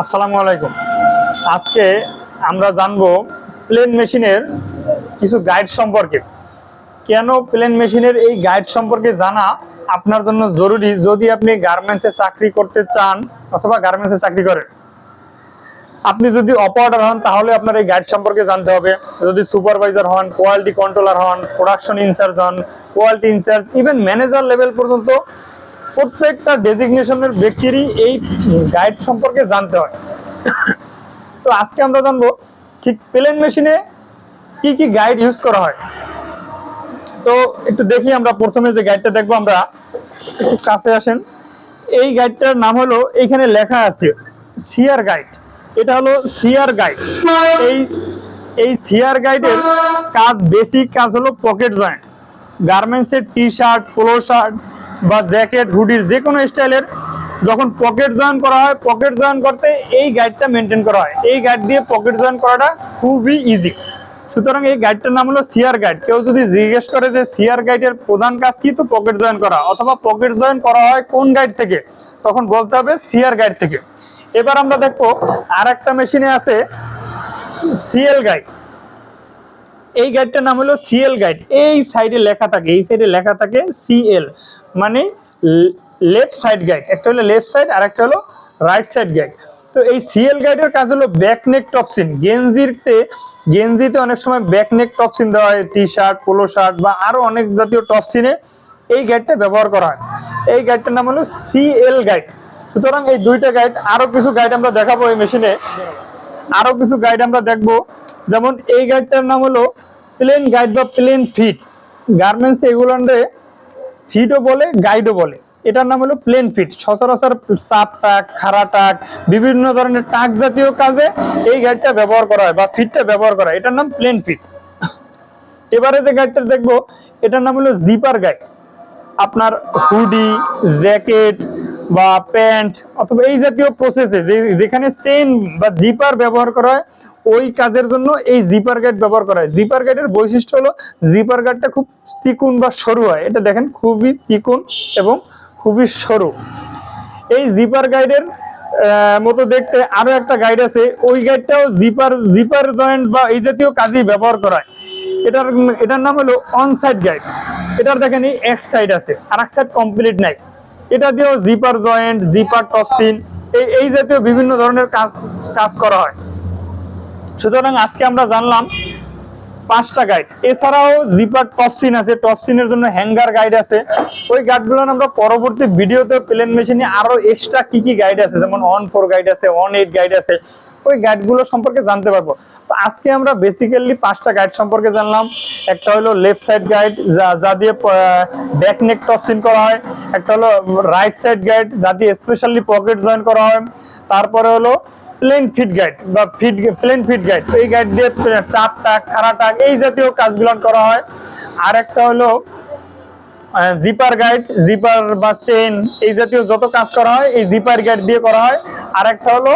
আসসালামু আলাইকুম। আজকে আমরা জানব প্লেন মেশিনের কিছু গাইড সম্পর্কে। কেন প্লেন মেশিনের এই গাইড সম্পর্কে জানা আপনার জন্য জরুরি? যদি আপনি গার্মেন্টসে চাকরি করতে চান অথবা গার্মেন্টসে চাকরি করেন। আপনি যদি অপারেটর হন, তাহলে আপনার এই গাইড সম্পর্কে জানতে হবে। যদি সুপারভাইজার হন কোয়ালিটি কন্ট্রোলার হন প্রোডাকশন ইনচার্জ হন quality incharge even manager level পর্যন্ত প্রত্যেকটা ডেজিগনেশনের ব্যক্তিরই এই গাইড সম্পর্কে জানতে হয়। তো আজকে আমরা জানব, ঠিক প্লেন মেশিনে কি কি গাইড ইউজ করা হয়? তো একটু দেখি আমরা প্রথমে যে গাইডটা দেখব আমরা। কাছে আসেন। এই গাইডটার নাম হলো, এইখানে লেখা আছে সিআর গাইড এটা হলো সিআর গাইড এই এই সিআর গাইডের কাজ বেসিক কাজ হলো পকেট জয়েন্ট গার্মেন্টসের টি শার্ট পোলো শার্ট বা জ্যাকেট হুডির যে কোনো স্টাইলের, যখন পকেট জয়েন করা হয় পকেট জয়েন করতে এই গাইডটা মেনটেন করা হয়। এই গাইড দিয়ে পকেট জয়েন করাটা খুবই ইজি সুতরাং এই গাইডটার নাম হলো সিআর গাইড কেউ যদি জিজ্ঞেস করে যে সিআর গাইডের প্রধান কাজ কি, তো পকেট জয়েন করা। অথবা পকেট জয়েন করা হয় কোন গাইড থেকে? তখন বলতে হবে সিআর গাইড থেকে। এবার আমরা দেখব আর একটা মেশিনে আছে সিএল গাইড এই গাইডটার নাম হলো সিএল গাইড এই সাইডে লেখা থাকে, এই সাইডে লেখা থাকে সিএল মানে লেফট সাইড গাইড একটা হলো লেফট সাইড আর একটা হলো রাইট সাইড গাইড তো এই সিএল গাইডের কাজ হলো ব্যাকনেক টপসিন গেঞ্জিতে গেঞ্জিতে অনেক সময় ব্যাক ব্যাকনেক টপসিন দেওয়া হয় টি শার্ট পোলো শার্ট বা আরও অনেক জাতীয় টপসিনে এই গাইডটা ব্যবহার করা হয়। এই গাইডটার নাম হলো সিএল গাইড সুতরাং এই দুইটা গাইড আরও কিছু গাইড আমরা দেখাবো এই মেশিনে আরও কিছু গাইড আমরা দেখব। যেমন এই গাইডটার নাম হলো প্লেন গাইড বা প্লেন ফিট গার্মেন্টস এগুলোতে ফিটও বলে গাইডও বলে। এটার নাম হলো প্লেন ফিট সচরাচর চাপ টাক, খাড়া টাক, বিভিন্ন ধরনের টাক জাতীয় কাজে এই গাইডটা ব্যবহার করা হয়, বা ফিটটা ব্যবহার করা হয়। এটার নাম প্লেন ফিট এবারে যে গাইডটা দেখব, এটার নাম হলো জিপার গাইড আপনার হুডি জ্যাকেট বা প্যান্ট অথবা এই জাতীয় প্রসেসে যেখানে চেন বা জিপার ব্যবহার করা হয় ওই কাজের জন্য এই জিপার গাইড ব্যবহার করা হয়। জিপার গাইডের বৈশিষ্ট্য হলো জিপার গাইডটা খুব চিকুন বা সরু হয়। এটা দেখেন, খুবই চিকুন এবং খুবই সরু। এই জিপার গাইডের মতো দেখতে আরও একটা গাইড আছে। ওই গাইডটাও জিপার জিপার জয়েন্ট বা এই জাতীয় কাজেই ব্যবহার করা হয়। এটার এটার নাম হলো অন সাইড গাইড এটার দেখেন, এই এক সাইড আছে আর এক সাইড কমপ্লিট নাই। এটা দিয়েও জিপার জয়েন্ট জিপার টপসিন এই এই জাতীয় বিভিন্ন ধরনের কাজ কাজ করা হয়। সুতরাং আজকে আমরা জানলাম পাঁচটা গাইড এছাড়াও জিপার টপসিন আছে টপসিনের জন্য হ্যাঙ্গার গাইড আছে। ওই গাইডগুলো আমরা পরবর্তী ভিডিওতে প্লেন মেশিনে আরও এক্সট্রা কি কি গাইড আছে, যেমন অন ফোর গাইড আছে অন এইট গাইড আছে, ওই গাইডগুলো সম্পর্কে জানতে পারব। তো আজকে আমরা বেসিক্যালি পাঁচটা গাইড সম্পর্কে জানলাম। একটা হলো লেফট সাইড গাইড যা যা দিয়ে ব্যাক নেক টপসিন করা হয়। একটা হলো রাইট সাইড গাইড যা দিয়ে স্পেশালি পকেট জয়েন করা হয়। তারপরে হলো প্লেন ফিট গাইড বা ফিট প্লেন ফিট গাইড এই গাইড দিয়ে চাপ টাক খাড়া টাক এই জাতীয় কাজগুলো করা হয়। আর একটা হলো জিপার গাইড জিপার বা চেন এই জাতীয় যত কাজ করা হয়, এই জিপার গাইড দিয়ে করা হয়। আর একটা হলো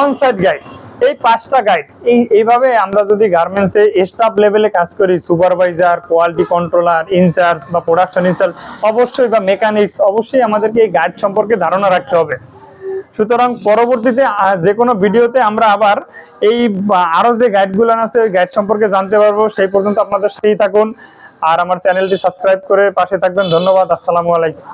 অন সাইড গাইড এই পাঁচটা গাইড এই, এইভাবে আমরা যদি গার্মেন্টসে স্টাফ লেভেলে কাজ করি সুপারভাইজার কোয়ালিটি কন্ট্রোলার ইনচার্জ বা প্রোডাকশন ইনচার্জ অবশ্যই বা মেকানিক্স অবশ্যই আমাদেরকে এই গাইড সম্পর্কে ধারণা রাখতে হবে। সুতরাং পরবর্তীতে যে কোনো ভিডিওতে আমরা আবার এই আরও আরও যে গাইডগুলো আছে গাইড সম্পর্কে জানতে পারব। সেই পর্যন্ত আপনাদের সেই থাকুন। আর আমার চ্যানেলটি সাবস্ক্রাইব করে পাশে থাকবেন। ধন্যবাদ। আসসালামু আলাইকুম।